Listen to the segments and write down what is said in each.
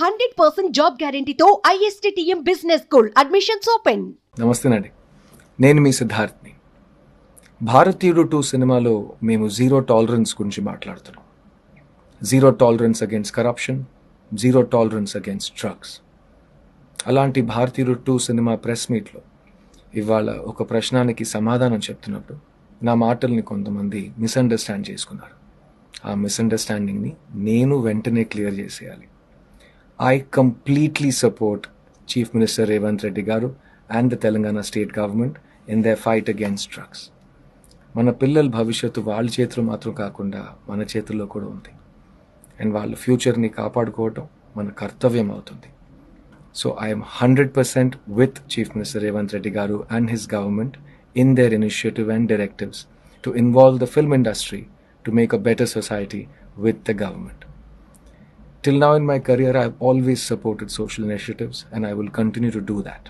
Hundred percent job గ్యారంటీతో ISTM business school admissions open. నమస్తేనండి నేను. మీ సిద్ధార్థ్ని. భారతీయుడు two సినిమాలో మేము జీరో టాలరెన్స్ గురించి మాట్లాడుతున్నాం. Zero tolerance against corruption zero tolerance against drugs అలాంటి భారతీయుడు టూ సినిమా ప్రెస్ మీట్లో ఇవాళ ఒక ప్రశ్నానికి సమాధానం చెప్తున్నప్పుడు నా మాటల్ని కొంతమంది మిస్అండర్స్టాండ్ చేసుకున్నారు. ఆ మిస్అండర్స్టాండింగ్ని నేను వెంటనే క్లియర్ చేసేయాలి. I completely support chief minister Revanth Reddy గారు and the Telangana state government in the fight against drugs మన పిల్లల భవిష్యత్తు వాళ్ళ చేతిలో మాత్రం కాకుండా మన చేతుల్లో కూడా ఉంది. అండ్ వాళ్ళ ఫ్యూచర్ని కాపాడుకోవటం మన కర్తవ్యం అవుతుంది. So I'm hundred percent with chief minister Revanth Reddy గారు and his government in their initiative and directives to involve the film industry to make a better society with the government Till now in my career, I've always supported social initiatives and I will continue to do that.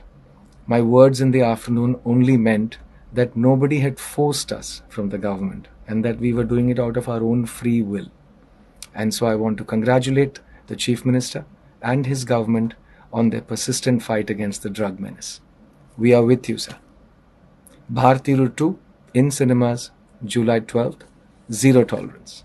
My words in the afternoon only meant that nobody had forced us from the government and that we were doing it out of our own free will. And so I want to congratulate the Chief Minister and his government on their persistent fight against the drug menace. We are with you, sir. Bharatiru 2 in cinemas, July 12th, zero tolerance.